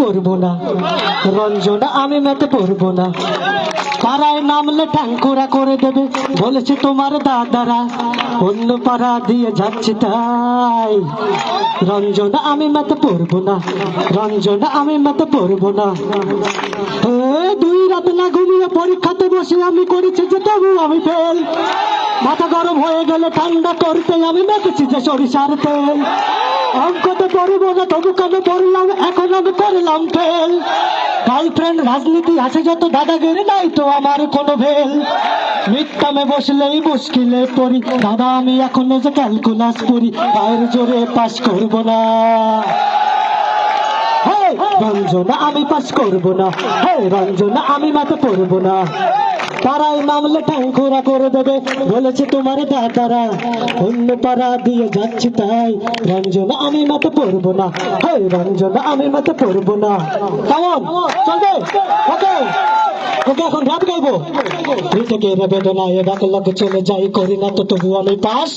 পড়ব না। রঞ্জনা, আমি ম্যাথে পড়ব না। পাড়ায় নামলে ট্যাঙ্কুরা করে দেবে, বলেছে তোমার দাদারা, অন্য পাড়া দিয়ে যাচ্ছে তাই। রঞ্জনা, আমি ম্যাথে পড়ব না। রঞ্জনা, আমি ম্যাথে পড়ব না। দুই রাত না ঘুমিয়ে পরীক্ষাতে বসে আমি করেছি যে তবু আমি ফেল মাথা গরম হয়ে গেলে ঠান্ডা করতে আমি মেখেছি যে সরিষার তেল। অঙ্কতে পড়ব না তবু কেন পড়লাম, এখন আমি করলাম ফেল। গার্লফ্রেন্ড রাজনীতি আছে যত, দাদাগিরি নাই তো আমার কোনো ভেল। মিথ্যামে বসলেই মুশকিলে পড়ি। দাদা, আমি এখনও যে ক্যালকুলাস পড়ি, পায়ের জোরে পাস করব না। রঞ্জনা, আমি পাস করব না। হে রঞ্জনা, আমি মাথা পড়ব না। পাড়ায় নামলে ঠাঙ্কুরা করে দেবে। বলেছে, তোমার দাদারা অন্য পাড়া দিয়ে যাচ্ছি তাই। রঞ্জনা, আমি মাথা পড়ব না। হে রঞ্জনা, আমি মাথা পড়ব না। কেমন, চলবে ওকে ওকে এখন রাত গাইবো থেকে রে বেদনায় ডাক চলে যাই, করি না তো তবু আমি পাস।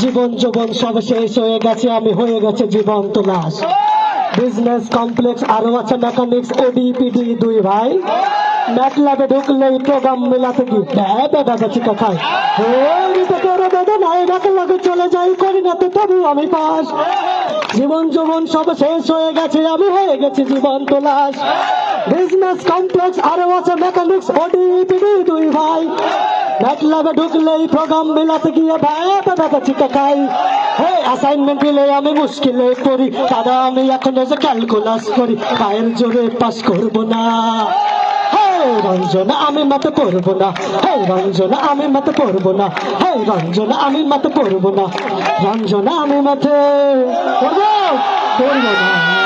জীবন, যৌবন সব শেষ হয়ে গেছে, আমি হয়ে গেছে জীবন্ত লাশ। বিজনেস কমপ্লেক্স আরও আছে মেকানিক্স ওডিপিডি দুই ভাই। ল্যাবে ঢুকলেই প্রোগ্রাম মেলাতে কি? দাদা দাদা চিকা খাই করে দাদা নাই লাগে চলে যাই, করি না তো তবু আমি পাস। জীবন, যৌবন সব শেষ হয়ে গেছে, আমি হয়ে গেছি জীবন্ত লাশ বিজনেস কমপ্লেক্স আরও আছে মেকানিক্স ওডিপিডি দুই ভাই। ম্যাট ল্যাবে ঢুকলেই প্রোগ্রাম মেলাতে গিয়ে দাদা দাদা চিকা খাই হে অ্যাসাইনমেন্ট দিলে আমি মুশকিলে পড়ি দাদা, আমি এখন যে ক্যালকুলাস করি, পায়ের জোরে পাস করব না। হে রঞ্জনা আমি মাতে পড়ব না। হে রঞ্জনা আমি মাতে পড়ব না। হে রঞ্জনা আমি মাতে পড়ব না। রঞ্জনা আমি মাতে পড়ব না।